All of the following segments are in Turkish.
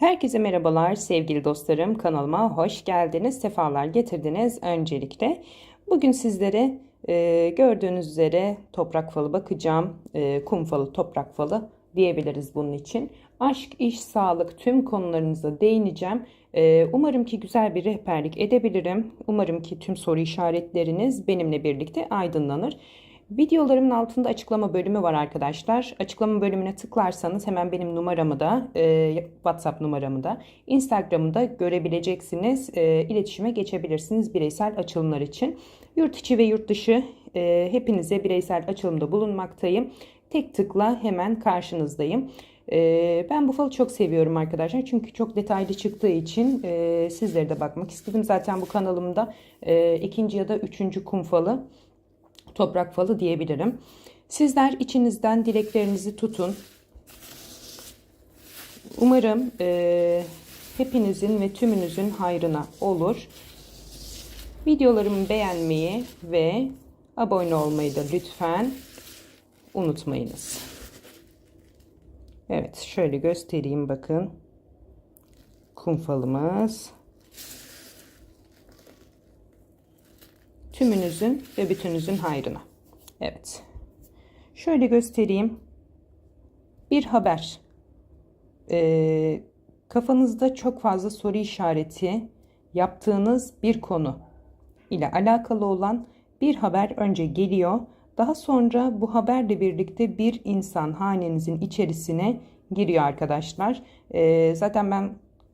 Herkese merhabalar sevgili dostlarım. Kanalıma hoş geldiniz. Sefalar getirdiniz öncelikle. Bugün sizlere e, gördüğünüz üzere toprak falı bakacağım. E, kum falı, toprak falı diyebiliriz bunun için. Aşk, iş, sağlık tüm konularınıza değineceğim. E, umarım ki güzel bir rehberlik edebilirim. Umarım ki tüm soru işaretleriniz benimle birlikte aydınlanır. Videolarımın altında açıklama bölümü var arkadaşlar. Açıklama bölümüne tıklarsanız hemen benim numaramı da, e, WhatsApp numaramı da, Instagram'ı da görebileceksiniz. E, iletişime geçebilirsiniz bireysel açılımlar için. Yurt içi ve yurt dışı e, hepinize bireysel açılımda bulunmaktayım. Tek tıkla hemen karşınızdayım. E, ben bu falı çok seviyorum arkadaşlar. Çünkü çok detaylı çıktığı için e, sizlere de bakmak istedim. Zaten bu kanalımda e, ikinci ya da üçüncü kum falı toprak falı diyebilirim. Sizler içinizden dileklerinizi tutun. Umarım e, hepinizin ve tümünüzün hayrına olur. Videolarımı beğenmeyi ve abone olmayı da lütfen unutmayınız. Evet şöyle göstereyim bakın. Kum Tümünüzün ve bütünüzün hayrına. Evet. Şöyle göstereyim. Bir haber. Ee, kafanızda çok fazla soru işareti yaptığınız bir konu ile alakalı olan bir haber önce geliyor. Daha sonra bu haberle birlikte bir insan hanenizin içerisine giriyor arkadaşlar. Ee, zaten ben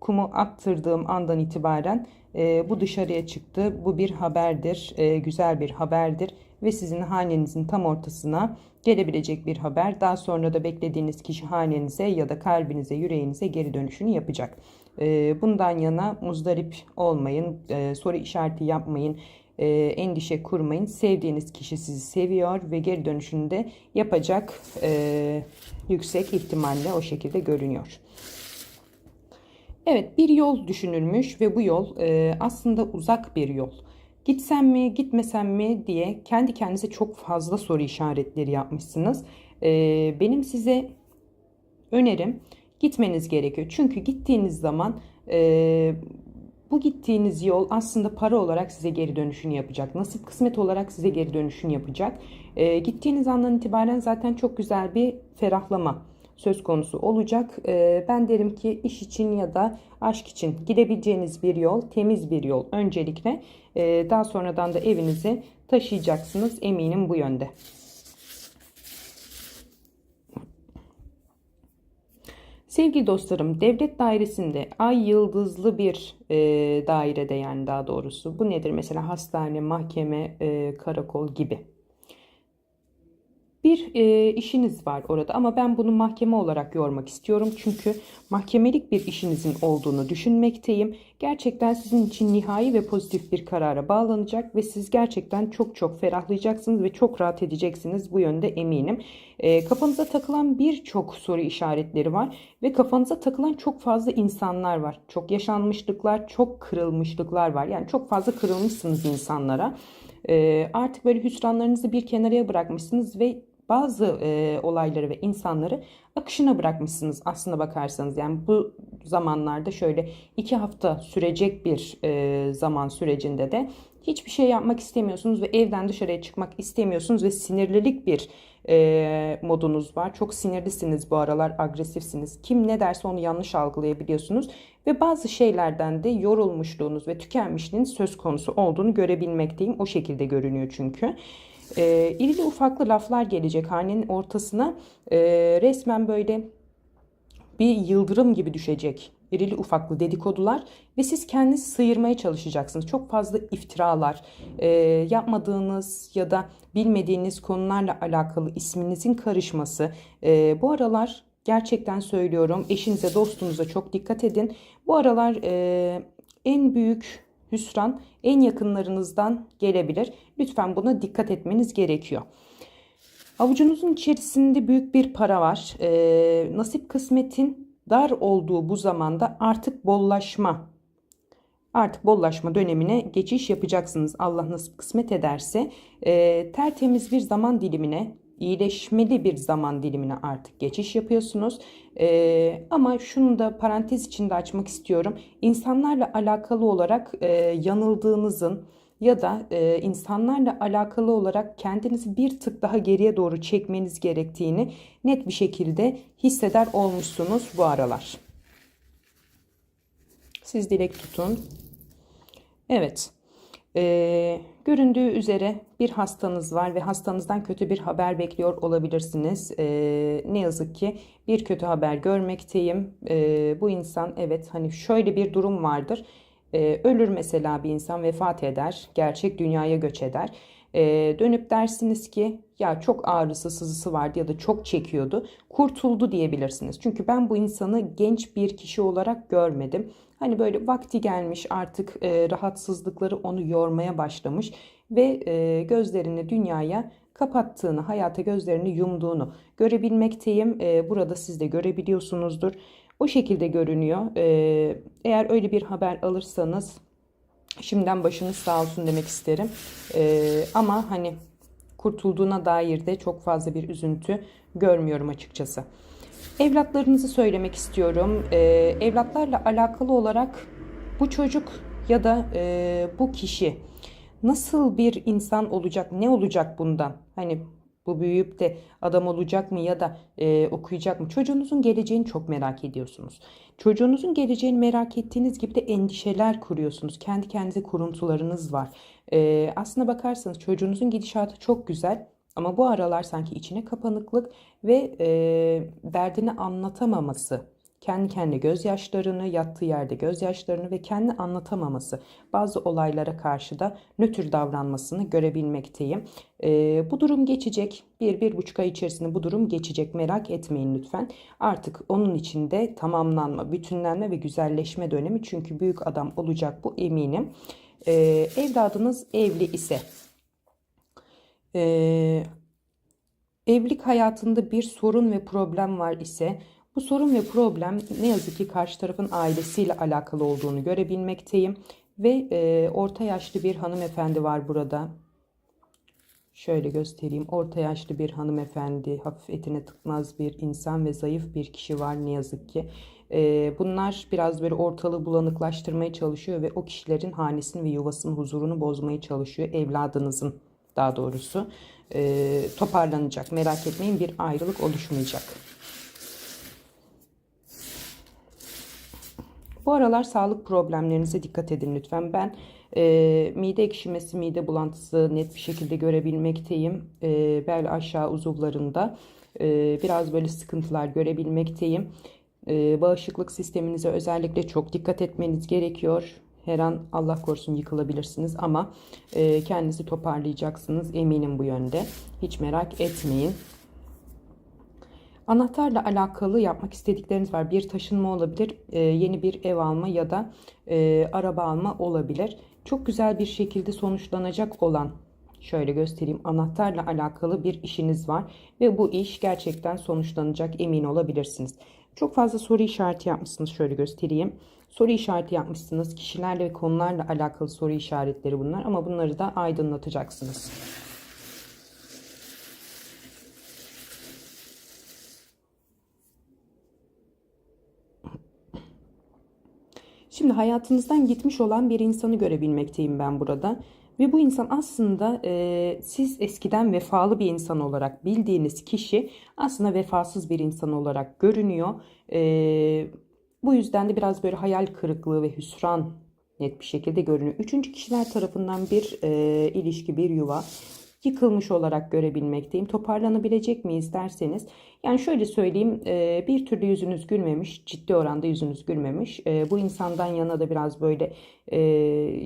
kumu attırdığım andan itibaren e, bu dışarıya çıktı. Bu bir haberdir, e, güzel bir haberdir ve sizin hanenizin tam ortasına gelebilecek bir haber. Daha sonra da beklediğiniz kişi hanenize ya da kalbinize, yüreğinize geri dönüşünü yapacak. E, bundan yana muzdarip olmayın, e, soru işareti yapmayın, e, endişe kurmayın. Sevdiğiniz kişi sizi seviyor ve geri dönüşünü de yapacak e, yüksek ihtimalle o şekilde görünüyor. Evet bir yol düşünülmüş ve bu yol e, aslında uzak bir yol. Gitsem mi gitmesem mi diye kendi kendinize çok fazla soru işaretleri yapmışsınız. E, benim size önerim gitmeniz gerekiyor. Çünkü gittiğiniz zaman e, bu gittiğiniz yol aslında para olarak size geri dönüşünü yapacak. Nasip kısmet olarak size geri dönüşünü yapacak. E, gittiğiniz andan itibaren zaten çok güzel bir ferahlama söz konusu olacak. Ee, ben derim ki iş için ya da aşk için gidebileceğiniz bir yol, temiz bir yol öncelikle. Ee, daha sonradan da evinizi taşıyacaksınız eminim bu yönde. Sevgili dostlarım, devlet dairesinde ay yıldızlı bir e, dairede yani daha doğrusu bu nedir? Mesela hastane, mahkeme, e, karakol gibi bir e, işiniz var orada ama ben bunu mahkeme olarak yormak istiyorum. Çünkü mahkemelik bir işinizin olduğunu düşünmekteyim. Gerçekten sizin için nihai ve pozitif bir karara bağlanacak ve siz gerçekten çok çok ferahlayacaksınız ve çok rahat edeceksiniz. Bu yönde eminim. E, kafanıza takılan birçok soru işaretleri var ve kafanıza takılan çok fazla insanlar var. Çok yaşanmışlıklar, çok kırılmışlıklar var. Yani çok fazla kırılmışsınız insanlara. E, artık böyle hüsranlarınızı bir kenarıya bırakmışsınız ve bazı e, olayları ve insanları akışına bırakmışsınız aslında bakarsanız. Yani bu zamanlarda şöyle iki hafta sürecek bir e, zaman sürecinde de hiçbir şey yapmak istemiyorsunuz ve evden dışarıya çıkmak istemiyorsunuz ve sinirlilik bir e, modunuz var. Çok sinirlisiniz bu aralar, agresifsiniz. Kim ne derse onu yanlış algılayabiliyorsunuz ve bazı şeylerden de yorulmuşluğunuz ve tükenmişliğiniz söz konusu olduğunu görebilmekteyim. O şekilde görünüyor çünkü. E, irili ufaklı laflar gelecek hanenin ortasına e, resmen böyle bir yıldırım gibi düşecek irili ufaklı dedikodular ve siz kendinizi sıyırmaya çalışacaksınız. Çok fazla iftiralar, e, yapmadığınız ya da bilmediğiniz konularla alakalı isminizin karışması. E, bu aralar gerçekten söylüyorum eşinize dostunuza çok dikkat edin. Bu aralar e, en büyük hüsran en yakınlarınızdan gelebilir. Lütfen buna dikkat etmeniz gerekiyor. Avucunuzun içerisinde büyük bir para var. Ee, nasip kısmetin dar olduğu bu zamanda artık bollaşma artık bollaşma dönemine geçiş yapacaksınız. Allah nasip kısmet ederse e, tertemiz bir zaman dilimine iyileşmeli bir zaman dilimine artık geçiş yapıyorsunuz. Ee, ama şunu da parantez içinde açmak istiyorum. İnsanlarla alakalı olarak e, yanıldığınızın ya da e, insanlarla alakalı olarak kendinizi bir tık daha geriye doğru çekmeniz gerektiğini net bir şekilde hisseder olmuşsunuz bu aralar. Siz dilek tutun. Evet. Ee, göründüğü üzere bir hastanız var ve hastanızdan kötü bir haber bekliyor olabilirsiniz. Ee, ne yazık ki bir kötü haber görmekteyim. Ee, bu insan evet hani şöyle bir durum vardır. Ee, ölür mesela bir insan vefat eder, gerçek dünyaya göç eder. Ee, dönüp dersiniz ki ya çok ağrısı sızısı vardı ya da çok çekiyordu kurtuldu diyebilirsiniz. Çünkü ben bu insanı genç bir kişi olarak görmedim. Hani böyle vakti gelmiş artık e, rahatsızlıkları onu yormaya başlamış ve e, gözlerini dünyaya kapattığını, hayata gözlerini yumduğunu görebilmekteyim. E, burada siz de görebiliyorsunuzdur. O şekilde görünüyor. E, eğer öyle bir haber alırsanız şimdiden başınız sağ olsun demek isterim. E, ama hani kurtulduğuna dair de çok fazla bir üzüntü görmüyorum açıkçası. Evlatlarınızı söylemek istiyorum. Ee, evlatlarla alakalı olarak bu çocuk ya da e, bu kişi nasıl bir insan olacak, ne olacak bundan? Hani bu büyüyüp de adam olacak mı ya da e, okuyacak mı? Çocuğunuzun geleceğini çok merak ediyorsunuz. Çocuğunuzun geleceğini merak ettiğiniz gibi de endişeler kuruyorsunuz. Kendi kendinize kuruntularınız var. E, aslına bakarsanız çocuğunuzun gidişatı çok güzel. Ama bu aralar sanki içine kapanıklık ve e, derdini anlatamaması, kendi kendine gözyaşlarını, yattığı yerde gözyaşlarını ve kendi anlatamaması, bazı olaylara karşı da nötr davranmasını görebilmekteyim. E, bu durum geçecek. Bir, bir buçuk ay içerisinde bu durum geçecek. Merak etmeyin lütfen. Artık onun içinde tamamlanma, bütünlenme ve güzelleşme dönemi. Çünkü büyük adam olacak bu eminim. E, evladınız evli ise ee, evlilik hayatında bir sorun ve problem var ise bu sorun ve problem ne yazık ki karşı tarafın ailesiyle alakalı olduğunu görebilmekteyim. Ve e, orta yaşlı bir hanımefendi var burada. Şöyle göstereyim. Orta yaşlı bir hanımefendi, hafif etine tıkmaz bir insan ve zayıf bir kişi var ne yazık ki. E, bunlar biraz böyle ortalığı bulanıklaştırmaya çalışıyor ve o kişilerin hanesini ve yuvasının huzurunu bozmaya çalışıyor evladınızın daha doğrusu e, toparlanacak. Merak etmeyin bir ayrılık oluşmayacak. Bu aralar sağlık problemlerinize dikkat edin lütfen. Ben e, mide ekşimesi, mide bulantısı net bir şekilde görebilmekteyim. E, bel aşağı uzuvlarında e, biraz böyle sıkıntılar görebilmekteyim. E, bağışıklık sisteminize özellikle çok dikkat etmeniz gerekiyor. Her an Allah korusun yıkılabilirsiniz ama e, kendinizi toparlayacaksınız eminim bu yönde. Hiç merak etmeyin. Anahtarla alakalı yapmak istedikleriniz var. Bir taşınma olabilir, e, yeni bir ev alma ya da e, araba alma olabilir. Çok güzel bir şekilde sonuçlanacak olan şöyle göstereyim anahtarla alakalı bir işiniz var ve bu iş gerçekten sonuçlanacak emin olabilirsiniz. Çok fazla soru işareti yapmışsınız şöyle göstereyim. Soru işareti yapmışsınız. Kişilerle ve konularla alakalı soru işaretleri bunlar ama bunları da aydınlatacaksınız. Şimdi hayatınızdan gitmiş olan bir insanı görebilmekteyim ben burada. Ve bu insan aslında e, siz eskiden vefalı bir insan olarak bildiğiniz kişi aslında vefasız bir insan olarak görünüyor. E, bu yüzden de biraz böyle hayal kırıklığı ve hüsran net bir şekilde görünüyor. Üçüncü kişiler tarafından bir e, ilişki, bir yuva yıkılmış olarak görebilmekteyim. Toparlanabilecek miyiz derseniz yani şöyle söyleyeyim e, bir türlü yüzünüz gülmemiş ciddi oranda yüzünüz gülmemiş e, bu insandan yana da biraz böyle e,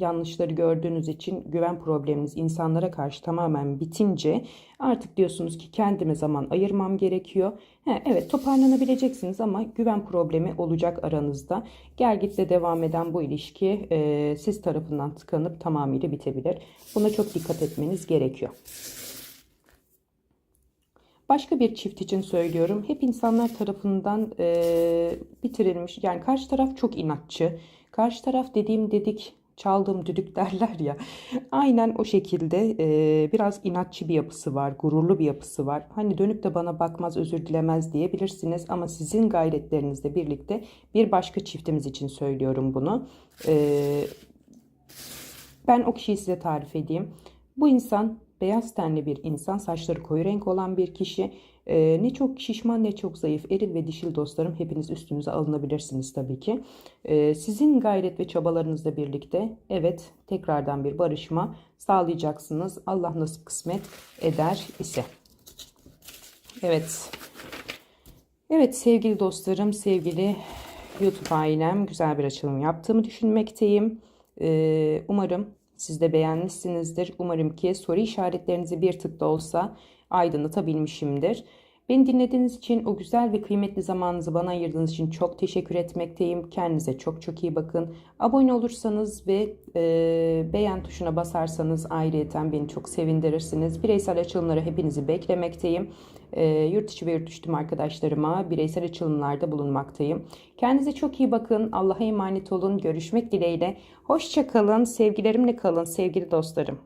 yanlışları gördüğünüz için güven probleminiz insanlara karşı tamamen bitince artık diyorsunuz ki kendime zaman ayırmam gerekiyor. He, evet toparlanabileceksiniz ama güven problemi olacak aranızda. Gel gitle devam eden bu ilişki siz tarafından tıkanıp tamamıyla bitebilir. Buna çok dikkat etmeniz gerekiyor. Başka bir çift için söylüyorum. Hep insanlar tarafından e, bitirilmiş. Yani karşı taraf çok inatçı. Karşı taraf dediğim dedik çaldığım düdük derler ya. Aynen o şekilde e, biraz inatçı bir yapısı var, gururlu bir yapısı var. Hani dönüp de bana bakmaz, özür dilemez diyebilirsiniz ama sizin gayretlerinizle birlikte bir başka çiftimiz için söylüyorum bunu. E, ben o kişiyi size tarif edeyim. Bu insan beyaz tenli bir insan, saçları koyu renk olan bir kişi. Ee, ne çok şişman ne çok zayıf, eril ve dişil dostlarım hepiniz üstünüze alınabilirsiniz tabii ki. Ee, sizin gayret ve çabalarınızla birlikte evet tekrardan bir barışma sağlayacaksınız. Allah nasip kısmet eder ise. Evet. Evet sevgili dostlarım, sevgili YouTube ailem güzel bir açılım yaptığımı düşünmekteyim. Ee, umarım siz de beğenmişsinizdir. Umarım ki soru işaretlerinizi bir tık da olsa aydınlatabilmişimdir. Beni dinlediğiniz için, o güzel ve kıymetli zamanınızı bana ayırdığınız için çok teşekkür etmekteyim. Kendinize çok çok iyi bakın. Abone olursanız ve e, beğen tuşuna basarsanız ayrıyeten beni çok sevindirirsiniz. Bireysel açılımlara hepinizi beklemekteyim. E, yurt içi ve yurt dışı arkadaşlarıma bireysel açılımlarda bulunmaktayım. Kendinize çok iyi bakın. Allah'a emanet olun. Görüşmek dileğiyle. Hoşça kalın. Sevgilerimle kalın sevgili dostlarım.